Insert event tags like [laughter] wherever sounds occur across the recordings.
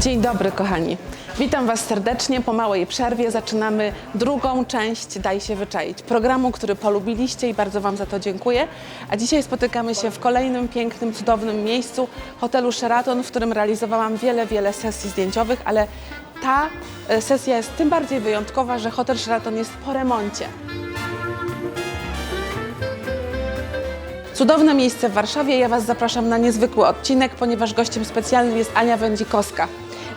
Dzień dobry, kochani. Witam Was serdecznie. Po małej przerwie zaczynamy drugą część Daj się wyczaić. Programu, który polubiliście i bardzo Wam za to dziękuję. A dzisiaj spotykamy się w kolejnym pięknym, cudownym miejscu, hotelu Sheraton, w którym realizowałam wiele, wiele sesji zdjęciowych, ale ta e, sesja jest tym bardziej wyjątkowa, że hotel Sheraton jest po remoncie. Cudowne miejsce w Warszawie. Ja Was zapraszam na niezwykły odcinek, ponieważ gościem specjalnym jest Ania Wędzikowska.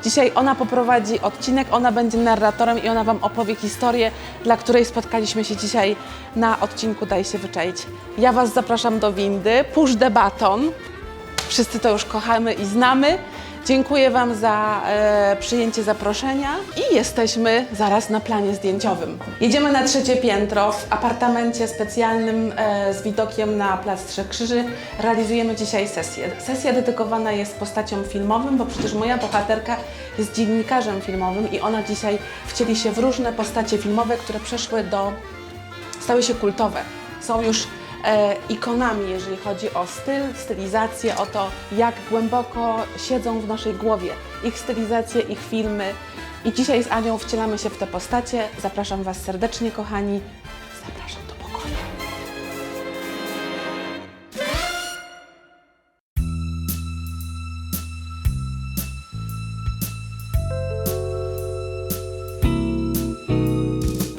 Dzisiaj ona poprowadzi odcinek, ona będzie narratorem i ona Wam opowie historię, dla której spotkaliśmy się dzisiaj na odcinku Daj się wyczaić. Ja Was zapraszam do windy, push the button. Wszyscy to już kochamy i znamy. Dziękuję Wam za e, przyjęcie zaproszenia i jesteśmy zaraz na planie zdjęciowym. Jedziemy na trzecie piętro w apartamencie specjalnym e, z widokiem na Plac Trzech Krzyży. Realizujemy dzisiaj sesję. Sesja dedykowana jest postaciom filmowym, bo przecież moja bohaterka jest dziennikarzem filmowym i ona dzisiaj wcieli się w różne postacie filmowe, które przeszły do stały się kultowe. Są już ikonami, jeżeli chodzi o styl, stylizację, o to, jak głęboko siedzą w naszej głowie. Ich stylizacje, ich filmy. I dzisiaj z Anią wcielamy się w te postacie. Zapraszam Was serdecznie, kochani. Zapraszam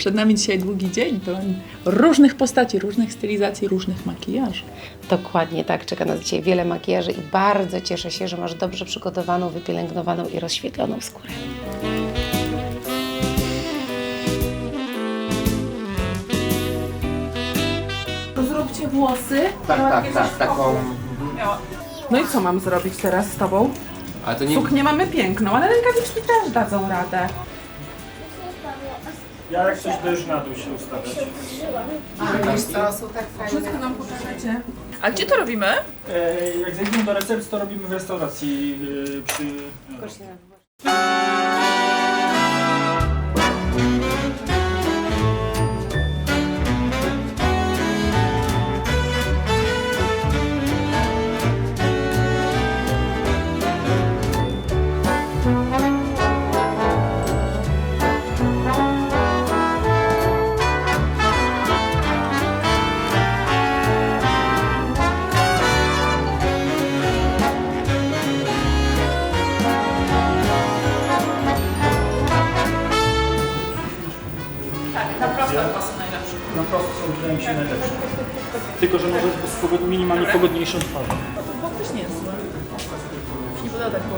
Przed nami dzisiaj długi dzień pełen różnych postaci, różnych stylizacji, różnych makijaży. Dokładnie tak, czeka nas dzisiaj wiele makijaży i bardzo cieszę się, że masz dobrze przygotowaną, wypielęgnowaną i rozświetloną skórę. Zróbcie włosy. Tak, tak, tak, taką... No i co mam zrobić teraz z Tobą? Ale to nie... Suknię mamy piękną, ale rękawiczki też dadzą radę. Ja jak coś to już na dół się ustawiać. Wszystko nam pokażecie. A gdzie to robimy? E, jak zejdziemy do recepcji, to robimy w restauracji e, przy... pogod- minimalnie pogodniejszą twarzą. Bo też nie jest złe. Nie podoba tak, bo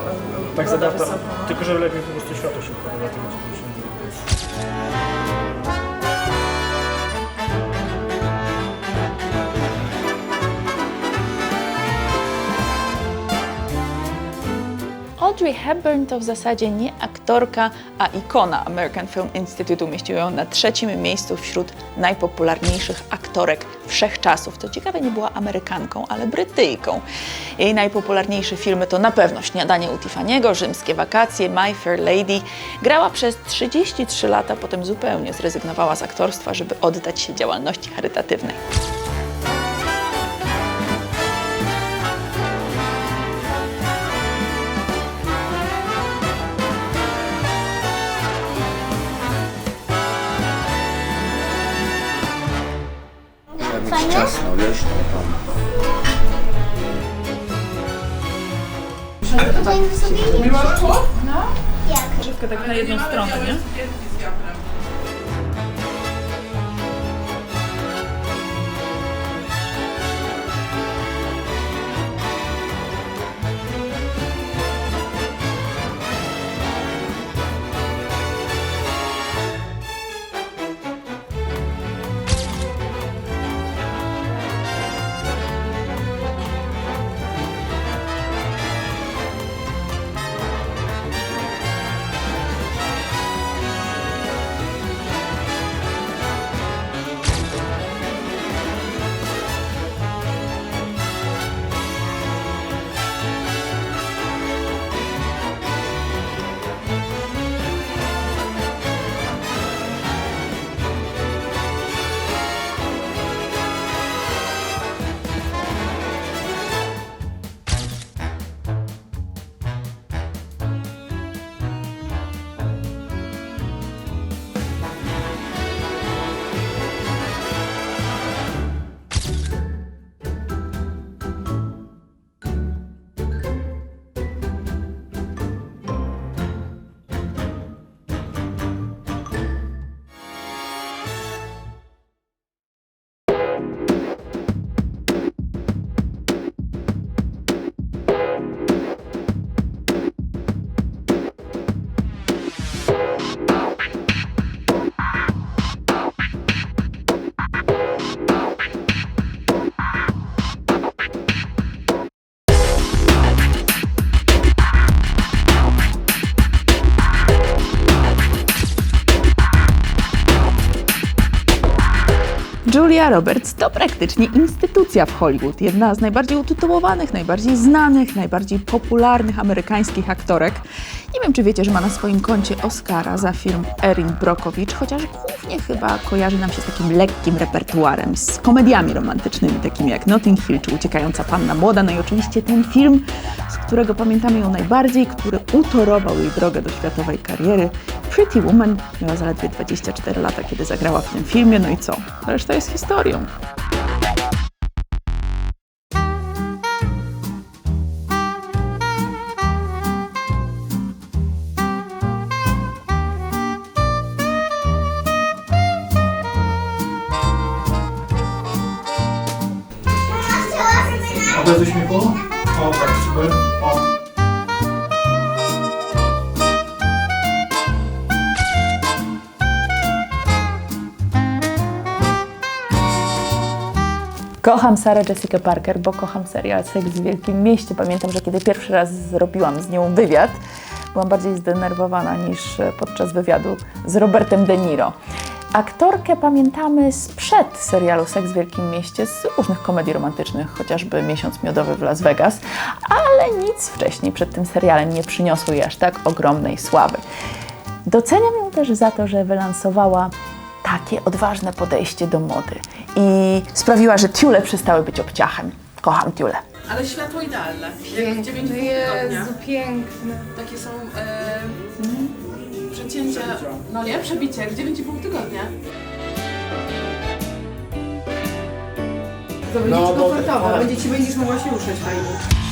Tak zadata, tylko że lepiej po prostu światło się dlatego że to się nie Audrey Hepburn to w zasadzie nie aktorka, a ikona American Film Institute umieścił ją na trzecim miejscu wśród najpopularniejszych aktorek wszechczasów. To ciekawe, nie była Amerykanką, ale Brytyjką. Jej najpopularniejsze filmy to na pewno Śniadanie u Tiffany'ego, Rzymskie wakacje, My Fair Lady. Grała przez 33 lata, potem zupełnie zrezygnowała z aktorstwa, żeby oddać się działalności charytatywnej. Fajnie? Ciasno, wiesz, no tam. Tutaj sobie nie Jak? Tylko tak na jedną stronę, nie? Julia Roberts to praktycznie instytucja w Hollywood. Jedna z najbardziej utytułowanych, najbardziej znanych, najbardziej popularnych amerykańskich aktorek. Nie wiem, czy wiecie, że ma na swoim koncie Oscara za film Erin Brockovich, chociaż głównie chyba kojarzy nam się z takim lekkim repertuarem, z komediami romantycznymi, takimi jak Notting Hill czy Uciekająca Panna Młoda. No i oczywiście ten film, z którego pamiętamy ją najbardziej, który utorował jej drogę do światowej kariery. Pretty Woman miała zaledwie 24 lata, kiedy zagrała w tym filmie. No i co? Reszta jest historią. A bez uśmiechu? O, tak, super. O. Kocham Sarah Jessica Parker, bo kocham serial Seks w Wielkim Mieście. Pamiętam, że kiedy pierwszy raz zrobiłam z nią wywiad, byłam bardziej zdenerwowana niż e, podczas wywiadu z Robertem De Niro. Aktorkę pamiętamy sprzed serialu Seks w Wielkim Mieście, z różnych komedii romantycznych, chociażby Miesiąc Miodowy w Las Vegas, ale nic wcześniej przed tym serialem nie przyniosło jej aż tak ogromnej sławy. Doceniam ją też za to, że wylansowała takie odważne podejście do mody i sprawiła, że tiule przestały być obciachem. Kocham tiule. Ale światło idealne. Jak w 9 tygodnia. piękne. Takie są e, przecięcia, no nie, przebicie, jak w 9,5 tygodnia. To będzie No, ci komfortowo, będzie ci będziesz mogła się ruszać fajnie.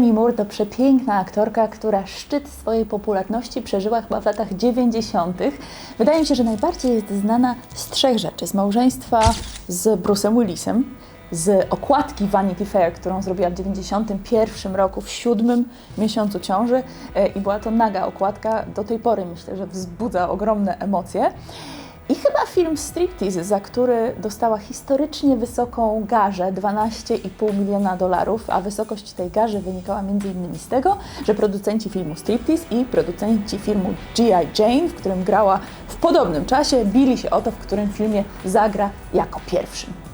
Demi Moore to przepiękna aktorka, która szczyt swojej popularności przeżyła chyba w latach 90. Wydaje mi się, że najbardziej jest znana z trzech rzeczy. Z małżeństwa z Bruce'em Willisem, z okładki Vanity Fair, którą zrobiła w 91 roku, w siódmym miesiącu ciąży e, i była to naga okładka. Do tej pory myślę, że wzbudza ogromne emocje. I chyba film Striptease, za który dostała historycznie wysoką garzę 12,5 miliona dolarów, a wysokość tej garzy wynikała m.in. z tego, że producenci filmu Striptease i producenci filmu G.I. Jane, w którym grała w podobnym czasie, bili się o to, w którym filmie zagra jako pierwszym.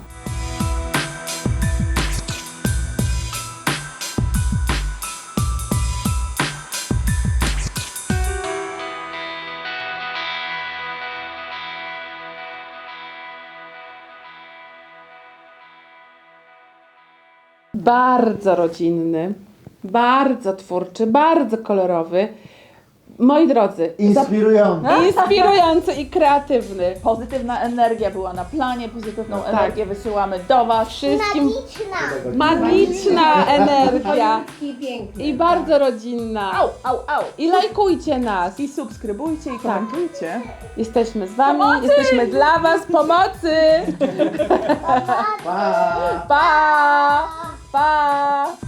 Bardzo rodzinny, bardzo twórczy, bardzo kolorowy. Moi drodzy, Inspirujący. za- inspirujący i kreatywny. Pozytywna energia była na planie, pozytywną Tak. energię wysyłamy do Was. Wszystkim Magiczna. magiczna energia I piękne. i bardzo rodzinna. Au, au, au! I lajkujcie nas. I subskrybujcie i komentujcie. Jesteśmy z Wami, jesteśmy dla Was pomocy. [laughs] Pa! Pa! 아빠.